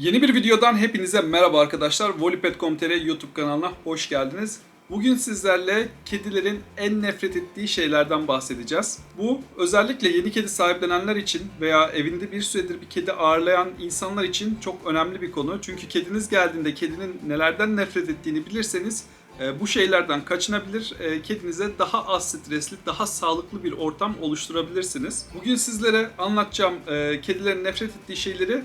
Yeni bir videodan hepinize merhaba arkadaşlar. Volipet.com.tr YouTube kanalına hoş geldiniz. Bugün sizlerle kedilerin en nefret ettiği şeylerden bahsedeceğiz. Bu özellikle yeni kedi sahiplenenler için veya evinde bir süredir bir kedi ağırlayan insanlar için çok önemli bir konu. Çünkü kediniz geldiğinde kedinin nelerden nefret ettiğini bilirseniz e, bu şeylerden kaçınabilir, e, kedinize daha az stresli, daha sağlıklı bir ortam oluşturabilirsiniz. Bugün sizlere anlatacağım e, kedilerin nefret ettiği şeyleri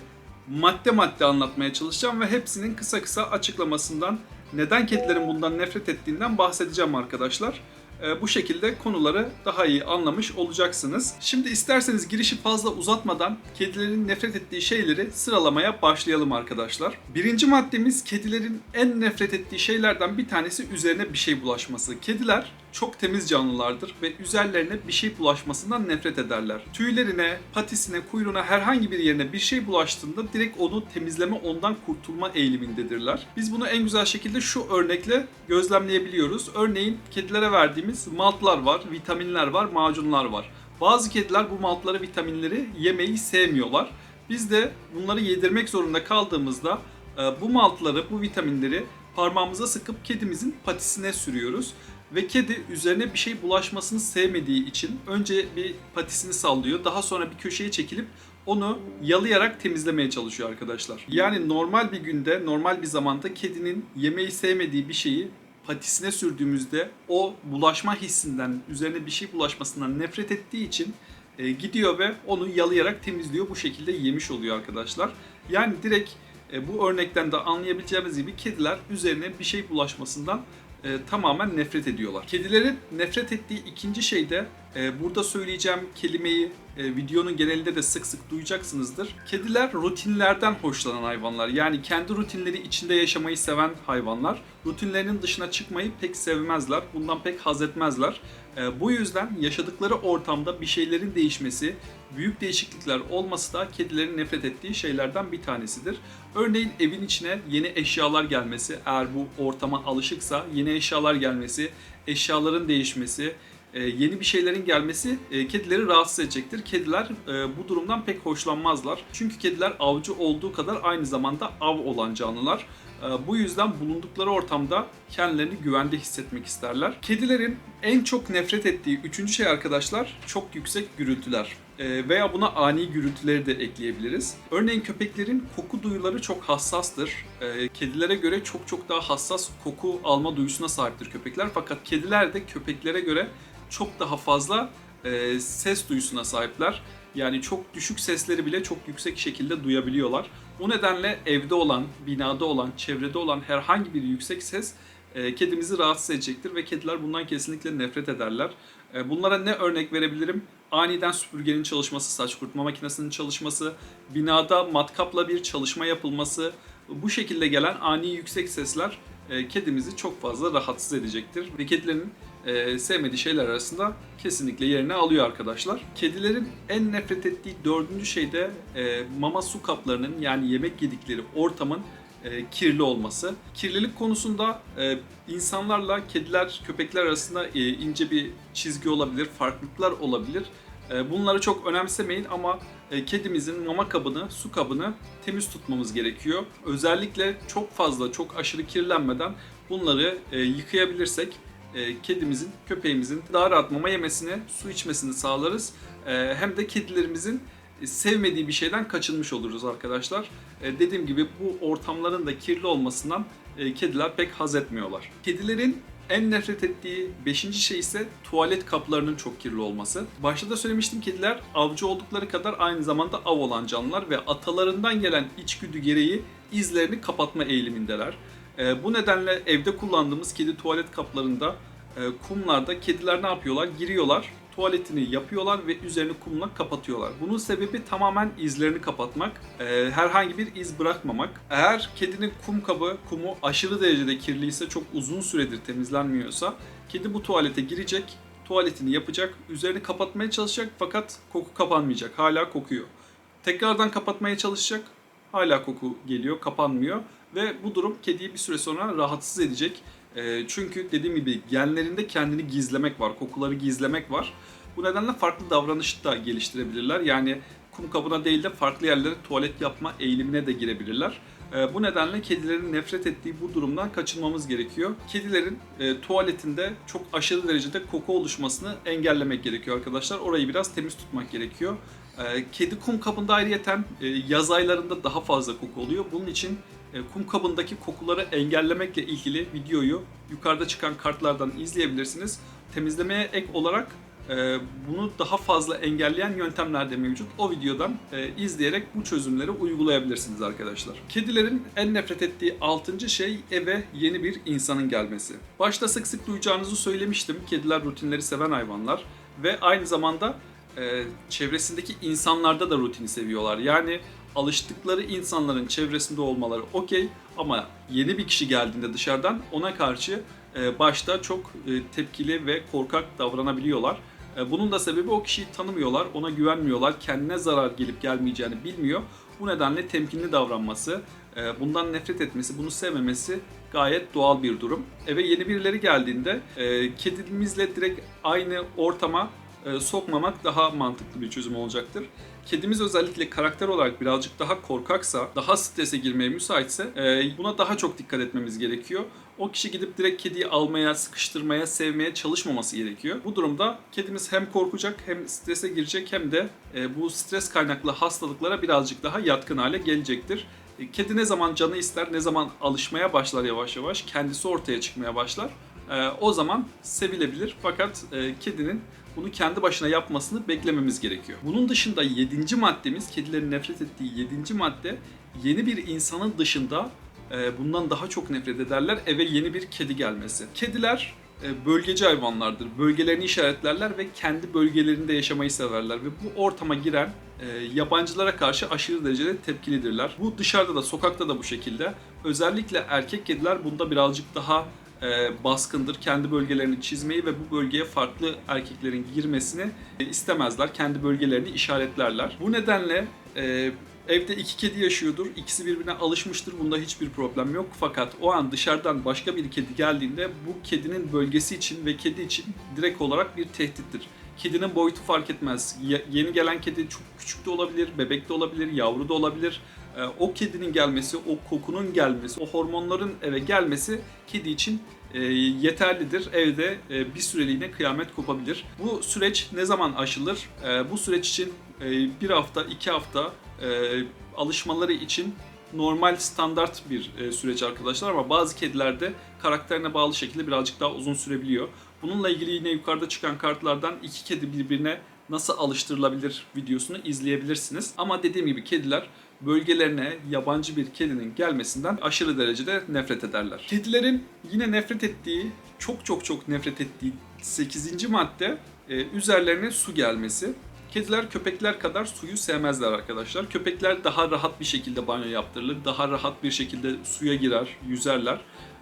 madde madde anlatmaya çalışacağım ve hepsinin kısa kısa açıklamasından, neden kedilerin bundan nefret ettiğinden bahsedeceğim arkadaşlar. Ee, Bu şekilde konuları daha iyi anlamış olacaksınız. Şimdi isterseniz girişi fazla uzatmadan kedilerin nefret ettiği şeyleri sıralamaya başlayalım arkadaşlar. Birinci maddemiz kedilerin en nefret ettiği şeylerden bir tanesi üzerine bir şey bulaşması. Kediler çok temiz canlılardır ve üzerlerine bir şey bulaşmasından nefret ederler. Tüylerine, patisine, kuyruğuna herhangi bir yerine bir şey bulaştığında direkt onu temizleme, ondan kurtulma eğilimindedirler. Biz bunu en güzel şekilde şu örnekle gözlemleyebiliyoruz. Örneğin kedilere verdiğimiz maltlar var, vitaminler var, macunlar var. Bazı kediler bu maltları, vitaminleri yemeyi sevmiyorlar. Biz de bunları yedirmek zorunda kaldığımızda e, bu maltları, bu vitaminleri parmağımıza sıkıp kedimizin patisine sürüyoruz. Ve kedi üzerine bir şey bulaşmasını sevmediği için önce bir patisini sallıyor. Daha sonra bir köşeye çekilip onu yalayarak temizlemeye çalışıyor arkadaşlar. Yani normal bir günde, normal bir zamanda kedinin yemeği sevmediği bir şeyi patisine sürdüğümüzde o bulaşma hissinden, üzerine bir şey bulaşmasından nefret ettiği için e, gidiyor ve onu yalayarak temizliyor. Bu şekilde yemiş oluyor arkadaşlar. Yani direkt e, bu örnekten de anlayabileceğimiz gibi kediler üzerine bir şey bulaşmasından e, tamamen nefret ediyorlar. Kedilerin nefret ettiği ikinci şey de e, burada söyleyeceğim kelimeyi e, videonun genelinde de sık sık duyacaksınızdır. Kediler rutinlerden hoşlanan hayvanlar. Yani kendi rutinleri içinde yaşamayı seven hayvanlar. Rutinlerinin dışına çıkmayı pek sevmezler. Bundan pek haz etmezler. E, bu yüzden yaşadıkları ortamda bir şeylerin değişmesi, büyük değişiklikler olması da kedilerin nefret ettiği şeylerden bir tanesidir. Örneğin evin içine yeni eşyalar gelmesi, eğer bu ortama alışıksa yeni eşyalar gelmesi, eşyaların değişmesi, e, yeni bir şeylerin gelmesi e, kedileri rahatsız edecektir. Kediler e, bu durumdan pek hoşlanmazlar. Çünkü kediler avcı olduğu kadar aynı zamanda av olan canlılar. Bu yüzden bulundukları ortamda kendilerini güvende hissetmek isterler. Kedilerin en çok nefret ettiği üçüncü şey arkadaşlar çok yüksek gürültüler. E, Veya buna ani gürültüleri de ekleyebiliriz. Örneğin köpeklerin koku duyuları çok hassastır. E, Kedilere göre çok çok daha hassas koku alma duyusuna sahiptir köpekler. Fakat kediler de köpeklere göre çok daha fazla e, ses duyusuna sahipler. Yani çok düşük sesleri bile çok yüksek şekilde duyabiliyorlar. O nedenle evde olan, binada olan, çevrede olan herhangi bir yüksek ses e, kedimizi rahatsız edecektir ve kediler bundan kesinlikle nefret ederler. E, bunlara ne örnek verebilirim? Aniden süpürgenin çalışması, saç kurutma makinesinin çalışması, binada matkapla bir çalışma yapılması, bu şekilde gelen ani yüksek sesler e, kedimizi çok fazla rahatsız edecektir ve kedilerin e, sevmediği şeyler arasında kesinlikle yerini alıyor arkadaşlar. Kedilerin en nefret ettiği dördüncü şey de e, mama su kaplarının yani yemek yedikleri ortamın e, kirli olması. Kirlilik konusunda e, insanlarla kediler, köpekler arasında e, ince bir çizgi olabilir, farklılıklar olabilir. E, bunları çok önemsemeyin ama e, kedimizin mama kabını, su kabını temiz tutmamız gerekiyor. Özellikle çok fazla, çok aşırı kirlenmeden bunları e, yıkayabilirsek e, kedimizin, köpeğimizin daha rahat mama yemesini, su içmesini sağlarız. Hem de kedilerimizin sevmediği bir şeyden kaçınmış oluruz arkadaşlar. Dediğim gibi bu ortamların da kirli olmasından kediler pek haz etmiyorlar. Kedilerin en nefret ettiği beşinci şey ise tuvalet kaplarının çok kirli olması. Başta da söylemiştim kediler avcı oldukları kadar aynı zamanda av olan canlılar ve atalarından gelen içgüdü gereği izlerini kapatma eğilimindeler. E, bu nedenle evde kullandığımız kedi tuvalet kaplarında e, kumlarda kediler ne yapıyorlar? Giriyorlar, tuvaletini yapıyorlar ve üzerini kumla kapatıyorlar. Bunun sebebi tamamen izlerini kapatmak, e, herhangi bir iz bırakmamak. Eğer kedinin kum kabı, kumu aşırı derecede kirliyse, çok uzun süredir temizlenmiyorsa, kedi bu tuvalete girecek, tuvaletini yapacak, üzerini kapatmaya çalışacak fakat koku kapanmayacak, hala kokuyor. Tekrardan kapatmaya çalışacak, hala koku geliyor, kapanmıyor ve bu durum kediyi bir süre sonra rahatsız edecek. E, çünkü dediğim gibi genlerinde kendini gizlemek var, kokuları gizlemek var. Bu nedenle farklı davranış da geliştirebilirler. Yani kum kabına değil de farklı yerlere tuvalet yapma eğilimine de girebilirler. E, bu nedenle kedilerin nefret ettiği bu durumdan kaçınmamız gerekiyor. Kedilerin e, tuvaletinde çok aşırı derecede koku oluşmasını engellemek gerekiyor arkadaşlar. Orayı biraz temiz tutmak gerekiyor. E, kedi kum kabında ayrıyeten e, yaz aylarında daha fazla koku oluyor. Bunun için kum kabındaki kokuları engellemekle ilgili videoyu yukarıda çıkan kartlardan izleyebilirsiniz. Temizlemeye ek olarak e, bunu daha fazla engelleyen yöntemler de mevcut. O videodan e, izleyerek bu çözümleri uygulayabilirsiniz arkadaşlar. Kedilerin en nefret ettiği 6. şey eve yeni bir insanın gelmesi. Başta sık sık duyacağınızı söylemiştim. Kediler rutinleri seven hayvanlar ve aynı zamanda e, çevresindeki insanlarda da rutini seviyorlar. Yani alıştıkları insanların çevresinde olmaları okey ama yeni bir kişi geldiğinde dışarıdan ona karşı e, başta çok e, tepkili ve korkak davranabiliyorlar. E, Bunun da sebebi o kişiyi tanımıyorlar, ona güvenmiyorlar, kendine zarar gelip gelmeyeceğini bilmiyor. Bu nedenle temkinli davranması, bundan nefret etmesi, bunu sevmemesi gayet doğal bir durum. Eve yeni birileri geldiğinde kedimizle direkt aynı ortama sokmamak daha mantıklı bir çözüm olacaktır. Kedimiz özellikle karakter olarak birazcık daha korkaksa, daha strese girmeye müsaitse e, buna daha çok dikkat etmemiz gerekiyor. O kişi gidip direkt kediyi almaya, sıkıştırmaya, sevmeye çalışmaması gerekiyor. Bu durumda kedimiz hem korkacak hem strese girecek hem de e, bu stres kaynaklı hastalıklara birazcık daha yatkın hale gelecektir. E, Kedi ne zaman canı ister, ne zaman alışmaya başlar yavaş yavaş, kendisi ortaya çıkmaya başlar. E, o zaman sevilebilir fakat e, kedinin bunu kendi başına yapmasını beklememiz gerekiyor. Bunun dışında 7. maddemiz, kedilerin nefret ettiği 7. madde, yeni bir insanın dışında e, bundan daha çok nefret ederler eve yeni bir kedi gelmesi. Kediler e, bölgeci hayvanlardır. Bölgelerini işaretlerler ve kendi bölgelerinde yaşamayı severler ve bu ortama giren e, yabancılara karşı aşırı derecede tepkilidirler. Bu dışarıda da sokakta da bu şekilde. Özellikle erkek kediler bunda birazcık daha e, baskındır. Kendi bölgelerini çizmeyi ve bu bölgeye farklı erkeklerin girmesini e, istemezler. Kendi bölgelerini işaretlerler. Bu nedenle e, evde iki kedi yaşıyordur. İkisi birbirine alışmıştır. Bunda hiçbir problem yok. Fakat o an dışarıdan başka bir kedi geldiğinde bu kedinin bölgesi için ve kedi için direkt olarak bir tehdittir. Kedinin boyutu fark etmez. Ye- yeni gelen kedi çok küçük de olabilir, bebek de olabilir, yavru da olabilir. Ee, o kedinin gelmesi, o kokunun gelmesi, o hormonların eve gelmesi kedi için e, yeterlidir. Evde e, bir süreliğine kıyamet kopabilir. Bu süreç ne zaman aşılır? E, bu süreç için bir hafta, iki hafta alışmaları için normal standart bir süreç arkadaşlar ama bazı kedilerde karakterine bağlı şekilde birazcık daha uzun sürebiliyor. Bununla ilgili yine yukarıda çıkan kartlardan iki kedi birbirine nasıl alıştırılabilir videosunu izleyebilirsiniz. Ama dediğim gibi kediler bölgelerine yabancı bir kedinin gelmesinden aşırı derecede nefret ederler. Kedilerin yine nefret ettiği, çok çok çok nefret ettiği 8. madde e, üzerlerine su gelmesi. Kediler köpekler kadar suyu sevmezler arkadaşlar. Köpekler daha rahat bir şekilde banyo yaptırılır, daha rahat bir şekilde suya girer, yüzerler.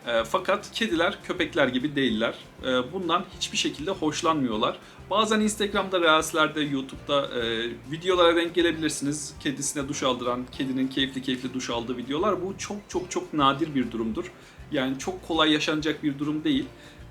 E, fakat kediler köpekler gibi değiller. E, bundan hiçbir şekilde hoşlanmıyorlar. Bazen Instagram'da, Reels'lerde, YouTube'da e, videolara denk gelebilirsiniz. Kedisine duş aldıran, kedinin keyifli keyifli duş aldığı videolar. Bu çok çok çok nadir bir durumdur. Yani çok kolay yaşanacak bir durum değil.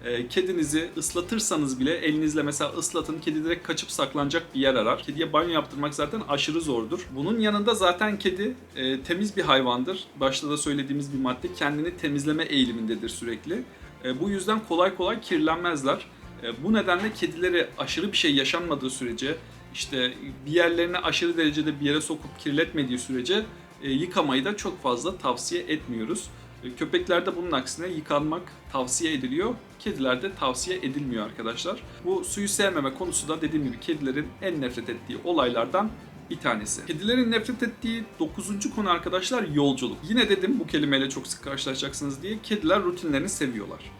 E, kedinizi ıslatırsanız bile elinizle mesela ıslatın, kedi direkt kaçıp saklanacak bir yer arar. Kediye banyo yaptırmak zaten aşırı zordur. Bunun yanında zaten kedi e, temiz bir hayvandır. Başta da söylediğimiz bir madde kendini temizleme eğilimindedir sürekli. E, bu yüzden kolay kolay kirlenmezler. E, bu nedenle kedilere aşırı bir şey yaşanmadığı sürece, işte bir yerlerine aşırı derecede bir yere sokup kirletmediği sürece e, yıkamayı da çok fazla tavsiye etmiyoruz. E, Köpeklerde bunun aksine yıkanmak tavsiye ediliyor. Kedilerde tavsiye edilmiyor arkadaşlar. Bu suyu sevmeme konusu da dediğim gibi kedilerin en nefret ettiği olaylardan bir tanesi. Kedilerin nefret ettiği 9. konu arkadaşlar yolculuk. Yine dedim bu kelimeyle çok sık karşılaşacaksınız diye kediler rutinlerini seviyorlar.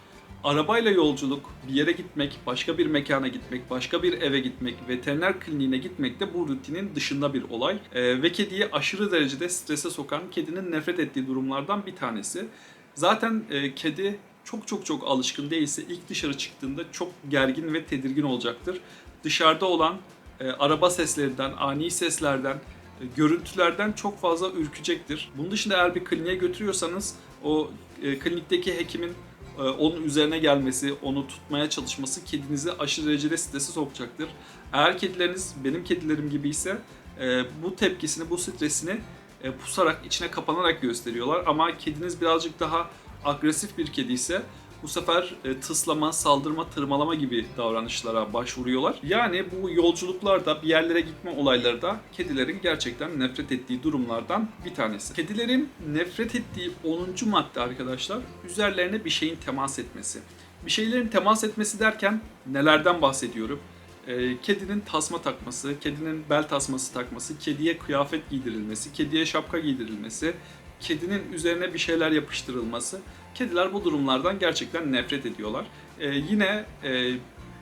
Arabayla yolculuk, bir yere gitmek, başka bir mekana gitmek, başka bir eve gitmek, veteriner kliniğine gitmek de bu rutinin dışında bir olay. Ee, ve kediyi aşırı derecede strese sokan, kedinin nefret ettiği durumlardan bir tanesi. Zaten e, kedi çok çok çok alışkın değilse ilk dışarı çıktığında çok gergin ve tedirgin olacaktır. Dışarıda olan e, araba seslerinden, ani seslerden, e, görüntülerden çok fazla ürkecektir. Bunun dışında eğer bir kliniğe götürüyorsanız o e, klinikteki hekimin e, onun üzerine gelmesi, onu tutmaya çalışması kedinizi aşırı derecede strese sokacaktır. Eğer kedileriniz benim kedilerim gibi ise e, bu tepkisini, bu stresini e, pusarak, içine kapanarak gösteriyorlar. Ama kediniz birazcık daha agresif bir kedi ise bu sefer e, tıslama, saldırma, tırmalama gibi davranışlara başvuruyorlar. Yani bu yolculuklarda, bir yerlere gitme olayları da kedilerin gerçekten nefret ettiği durumlardan bir tanesi. Kedilerin nefret ettiği 10. madde arkadaşlar, üzerlerine bir şeyin temas etmesi. Bir şeylerin temas etmesi derken nelerden bahsediyorum? E, kedinin tasma takması, kedinin bel tasması takması, kediye kıyafet giydirilmesi, kediye şapka giydirilmesi, kedinin üzerine bir şeyler yapıştırılması. Kediler bu durumlardan gerçekten nefret ediyorlar. Ee, yine e,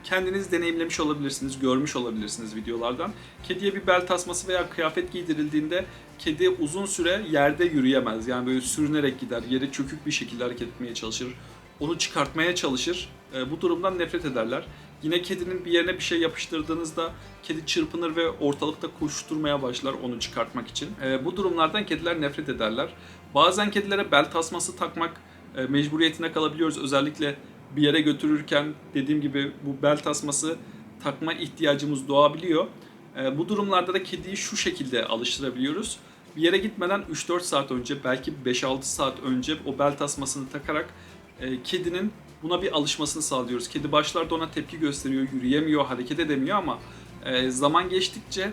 kendiniz deneyimlemiş olabilirsiniz, görmüş olabilirsiniz videolardan. Kediye bir bel tasması veya kıyafet giydirildiğinde kedi uzun süre yerde yürüyemez. Yani böyle sürünerek gider, yere çökük bir şekilde hareket etmeye çalışır. Onu çıkartmaya çalışır. Ee, bu durumdan nefret ederler. Yine kedinin bir yerine bir şey yapıştırdığınızda kedi çırpınır ve ortalıkta koşturmaya başlar onu çıkartmak için. Ee, bu durumlardan kediler nefret ederler. Bazen kedilere bel tasması takmak e, mecburiyetine kalabiliyoruz. Özellikle bir yere götürürken dediğim gibi bu bel tasması takma ihtiyacımız doğabiliyor. E, bu durumlarda da kediyi şu şekilde alıştırabiliyoruz. Bir yere gitmeden 3-4 saat önce belki 5-6 saat önce o bel tasmasını takarak e, kedinin buna bir alışmasını sağlıyoruz. Kedi başlarda ona tepki gösteriyor, yürüyemiyor, hareket edemiyor ama e, zaman geçtikçe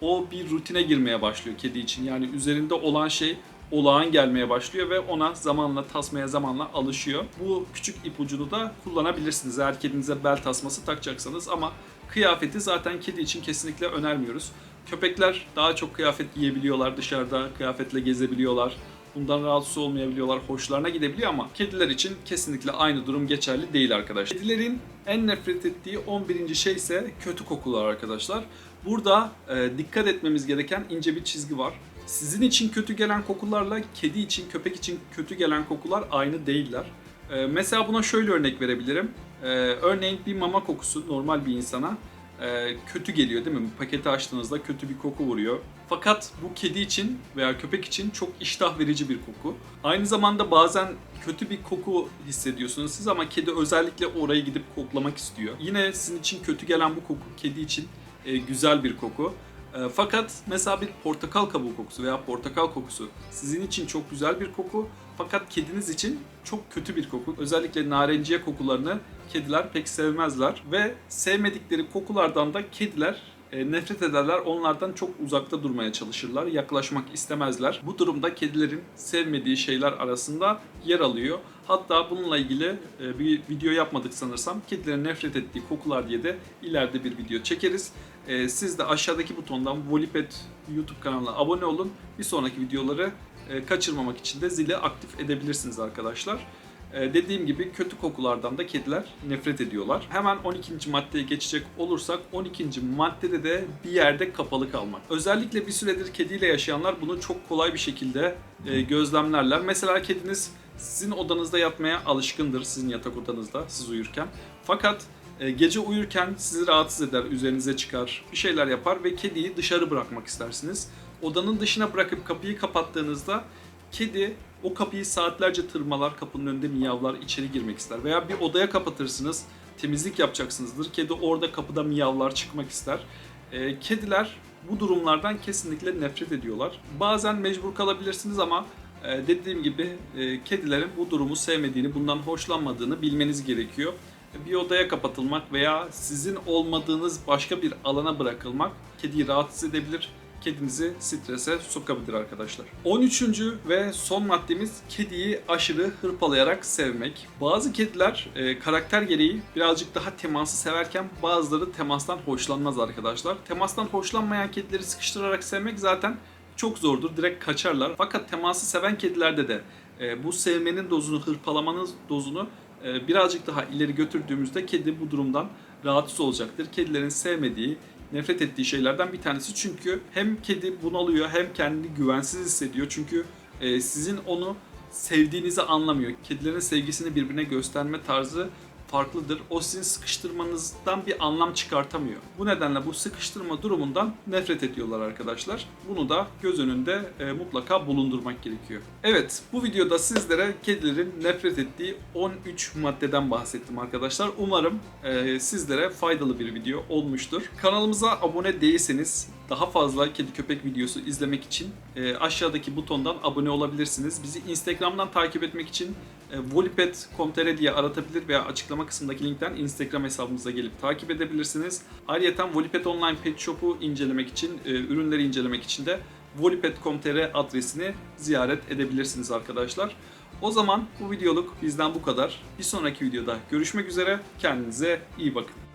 o bir rutine girmeye başlıyor kedi için. Yani üzerinde olan şey olağan gelmeye başlıyor ve ona zamanla tasmaya zamanla alışıyor. Bu küçük ipucunu da kullanabilirsiniz eğer kedinize bel tasması takacaksanız ama kıyafeti zaten kedi için kesinlikle önermiyoruz. Köpekler daha çok kıyafet giyebiliyorlar dışarıda, kıyafetle gezebiliyorlar. Bundan rahatsız olmayabiliyorlar, hoşlarına gidebiliyor ama kediler için kesinlikle aynı durum geçerli değil arkadaşlar. Kedilerin en nefret ettiği 11. şey ise kötü kokular arkadaşlar. Burada e, dikkat etmemiz gereken ince bir çizgi var. Sizin için kötü gelen kokularla kedi için, köpek için kötü gelen kokular aynı değiller. Ee, mesela buna şöyle örnek verebilirim. Ee, örneğin bir mama kokusu normal bir insana e, kötü geliyor değil mi? Paketi açtığınızda kötü bir koku vuruyor. Fakat bu kedi için veya köpek için çok iştah verici bir koku. Aynı zamanda bazen kötü bir koku hissediyorsunuz siz ama kedi özellikle oraya gidip koklamak istiyor. Yine sizin için kötü gelen bu koku kedi için e, güzel bir koku. E, fakat mesela bir portakal kabuğu kokusu veya portakal kokusu sizin için çok güzel bir koku fakat kediniz için çok kötü bir koku. Özellikle narenciye kokularını kediler pek sevmezler ve sevmedikleri kokulardan da kediler nefret ederler. Onlardan çok uzakta durmaya çalışırlar. Yaklaşmak istemezler. Bu durumda kedilerin sevmediği şeyler arasında yer alıyor. Hatta bununla ilgili e, bir video yapmadık sanırsam. Kedilerin nefret ettiği kokular diye de ileride bir video çekeriz. E, siz de aşağıdaki butondan Volipet YouTube kanalına abone olun. Bir sonraki videoları e, kaçırmamak için de zili aktif edebilirsiniz arkadaşlar. Ee, dediğim gibi kötü kokulardan da kediler nefret ediyorlar. Hemen 12. maddeye geçecek olursak 12. maddede de bir yerde kapalı kalmak. Özellikle bir süredir kediyle yaşayanlar bunu çok kolay bir şekilde e, gözlemlerler. Mesela kediniz sizin odanızda yatmaya alışkındır sizin yatak odanızda siz uyurken. Fakat e, gece uyurken sizi rahatsız eder, üzerinize çıkar, bir şeyler yapar ve kediyi dışarı bırakmak istersiniz. Odanın dışına bırakıp kapıyı kapattığınızda kedi o kapıyı saatlerce tırmalar, kapının önünde miyavlar, içeri girmek ister. Veya bir odaya kapatırsınız, temizlik yapacaksınızdır. Kedi orada kapıda miyavlar, çıkmak ister. E, kediler bu durumlardan kesinlikle nefret ediyorlar. Bazen mecbur kalabilirsiniz ama e, dediğim gibi e, kedilerin bu durumu sevmediğini, bundan hoşlanmadığını bilmeniz gerekiyor. Bir odaya kapatılmak veya sizin olmadığınız başka bir alana bırakılmak kediyi rahatsız edebilir kedinizi strese sokabilir arkadaşlar. 13. ve son maddemiz kediyi aşırı hırpalayarak sevmek. Bazı kediler e, karakter gereği birazcık daha teması severken bazıları temastan hoşlanmaz arkadaşlar. Temastan hoşlanmayan kedileri sıkıştırarak sevmek zaten çok zordur. Direkt kaçarlar. Fakat teması seven kedilerde de e, bu sevmenin dozunu, hırpalamanın dozunu e, birazcık daha ileri götürdüğümüzde kedi bu durumdan rahatsız olacaktır. Kedilerin sevmediği, nefret ettiği şeylerden bir tanesi. Çünkü hem kedi bunalıyor hem kendini güvensiz hissediyor. Çünkü e, sizin onu sevdiğinizi anlamıyor. Kedilerin sevgisini birbirine gösterme tarzı farklıdır. O sizin sıkıştırmanızdan bir anlam çıkartamıyor. Bu nedenle bu sıkıştırma durumundan nefret ediyorlar arkadaşlar. Bunu da göz önünde e, mutlaka bulundurmak gerekiyor. Evet, bu videoda sizlere kedilerin nefret ettiği 13 maddeden bahsettim arkadaşlar. Umarım e, sizlere faydalı bir video olmuştur. Kanalımıza abone değilseniz daha fazla kedi köpek videosu izlemek için e, aşağıdaki butondan abone olabilirsiniz. Bizi Instagram'dan takip etmek için volipet.com.tr diye aratabilir veya açıklama kısmındaki linkten Instagram hesabımıza gelip takip edebilirsiniz. Ayrıca Volipet Online Pet Shop'u incelemek için, e, ürünleri incelemek için de volipet.com.tr adresini ziyaret edebilirsiniz arkadaşlar. O zaman bu videoluk bizden bu kadar. Bir sonraki videoda görüşmek üzere. Kendinize iyi bakın.